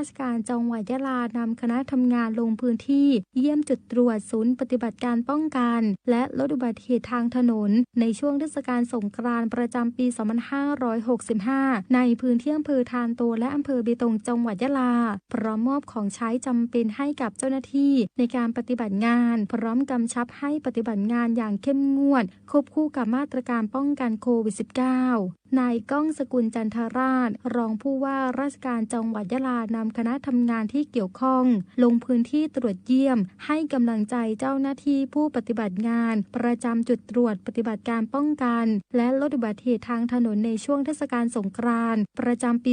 ราชการจังหวัดยะลานำคณะทำงานลงพื้นที่ เยี่ยมจุดตรวจศูนย์ปฏิบัติการป้องกัน และลดอุบัติเหตุทางถนน ในช่วงเทศกาลสงกรานต์ประจำปี 2565 ในพื้นที่อำเภอทานโตและอำเภอเบตงจังหวัดยะลา พร้อมมอบของใช้จำเป็นให้กับเจ้าหน้าที่ ในการปฏิบัติงาน พร้อมกำชับให้ปฏิบัติงานอย่างเข้มงวดควบคู่กับมาตรการป้องกันโควิด -19 นายก้องสกุลจันทราช รองผู้ว่าราชการจังหวัดยะลานำคณะทำงานที่เกี่ยวข้อง ลงพื้นที่ตรวจเยี่ยม ให้กำลังใจเจ้าหน้าที่ผู้ปฏิบัติงาน ประจำจุดตรวจปฏิบัติการป้องกัน และลดอุบัติเหตุทางถนนในช่วงเทศกาลสงกรานต์ประจำปี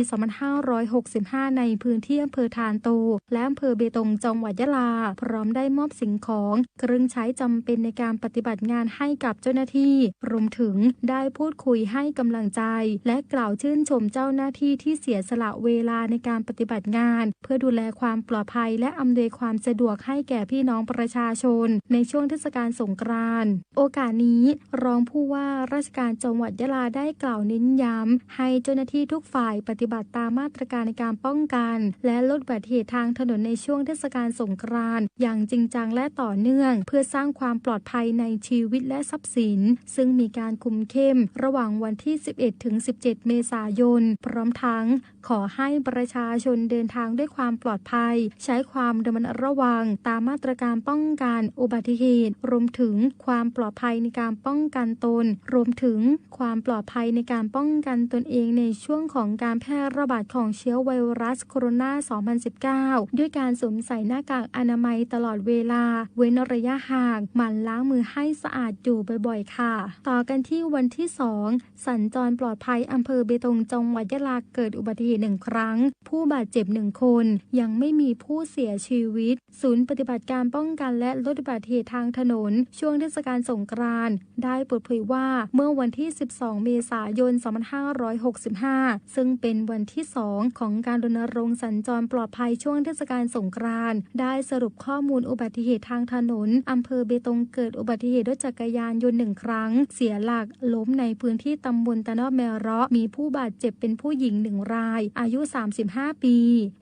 2565 ในพื้นที่อำเภอทานโต และอำเภอเบตงจังหวัดยะลา พร้อมได้มอบสิ่งของเครื่องใช้จำเป็นในการปฏิบัติงานให้กับเจ้าหน้าที่ รวมถึงได้พูดคุยให้กำลังใจและกล่าวชื่นชมเจ้าหน้าที่ที่เสียสละเวลาในการปฏิบัติงาน เพื่อดูแลความปลอดภัย และอำนวยความสะดวกให้แก่พี่น้องประชาชน ในช่วงเทศกาลสงกรานต์โอกาสนี้รองผู้ว่าราชการจังหวัดยะลาได้กล่าวเน้นย้ำให้เจ้าหน้าที่ทุกฝ่ายปฏิบัติตามมาตรการในการป้องกัน และลดอุบัติเหตุทางถนนในช่วงเทศกาลสงกรานต์อย่างจริงจังและต่อเนื่อง เพื่อสร้างความปลอดภัยในชีวิตและทรัพย์สิน ซึ่งมีการคุมเข้มระหว่างวันที่ 11ถึง 17 เมษายน พร้อมทั้งขอให้ประชาชนเดินทางด้วยความปลอดภัย ใช้ความระมัดระวังตามมาตรการป้องกันอุบัติเหตุ รวมถึงความปลอดภัยในการป้องกันตน รวมถึงความปลอดภัยในการป้องกันตนเองในช่วงของการแพร่ระบาดของเชื้อไวรัสโคโรนา 2019 ด้วยการสวมใส่หน้ากากอนามัยตลอดเวลา เว้นระยะห่าง หมั่นล้างมือให้สะอาดอยู่บ่อยๆ ค่ะ ต่อกันที่วันที่ 2 สัญจรปลอดอดภัยอำเภอเบตงจังหวัดยะลาเกิดอุบัติเหตุหนึ่งครั้ง ผู้บาดเจ็บหนึ่งคน ยังไม่มีผู้เสียชีวิต ศูนย์ปฏิบัติการป้องกันและลดอุบัติเหตุทางถนน ช่วงเทศกาลสงกรานต์ได้เปิดเผยว่าเมื่อวันที่ 12 เมษายน 2565 ซึ่งเป็นวันที่ 2 ของการรณรงค์สัญจรปลอดภัยช่วงเทศกาลสงกรานต์ได้สรุปข้อมูลอุบัติเหตุทางถนนอำเภอเบตงเกิดอุบัติเหตุรถจักรยานยนต์หนึ่งครั้ง เสียหลักล้มในพื้นที่ตำบลตะนอบแมเราะมีผู้บาดเจ็บเป็นผู้หญิงหนึ่งราย อายุ 35 ปี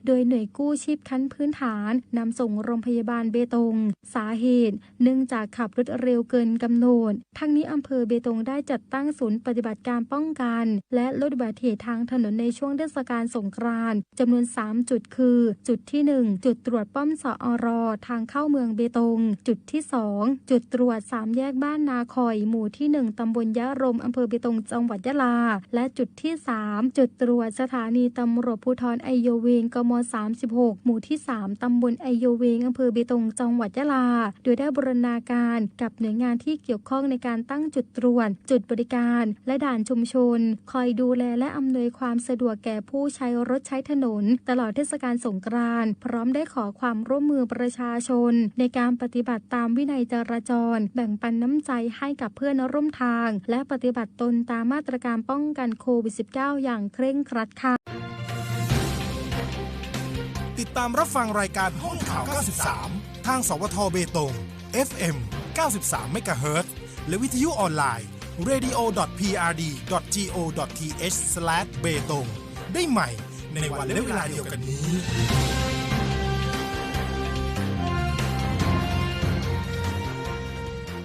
โดยหน่วยกู้ชีพขั้นพื้นฐานนำส่งโรงพยาบาลเบตง สาเหตุ เนื่องจากขับรถเร็วเกินกำหนด ทั้งนี้อำเภอเบตงได้จัดตั้งศูนย์ปฏิบัติการป้องกัน และลดอุบัติเหตุทางถนนในช่วงเทศกาลสงกรานต์จำนวน 3 จุดคือ จุดที่ 1 จุดตรวจป้อมสอรอทางเข้าเมืองเบตง จุดที่ 2 จุดตรวจ 3 แยกบ้านนาคอย หมู่ที่ 1 ตำบลยะรมอำเภอเบตงจังหวัดยะลาและจุดที่ 3 จุดตรวจสถานีตำรวจภูธรไอโยเวงกม 36 หมู่ที่ 3 ตำบลไอโยเวงอำเภอเบตงจังหวัดยะลา โดยได้บรณาการกับหน่วยงานที่เกี่ยวข้องในการตั้งจุดตรวจ จุดบริการ และด่านชุมชน คอยดูแลและอำนวยความสะดวกแก่ผู้ใช้รถใช้ถนน ตลอดเทศกาลสงกรานต์พร้อมได้ขอความร่วมมือประชาชน ในการปฏิบัติตามวินัยจราจร แบ่งปันน้ำใจให้กับเพื่อนร่วมทาง และปฏิบัติตนตามมาตรการป้องกันโควิด -19 อย่างเคร่งครัดค่ะ ติดตามรับฟังรายการห้องข่าว 93 ทางสวทเบตง FM 93 MHz และวิทยุออนไลน์ radio.prd.go.th/ เบตงได้ใหม่ในวันและเวลาเดียวกันนี้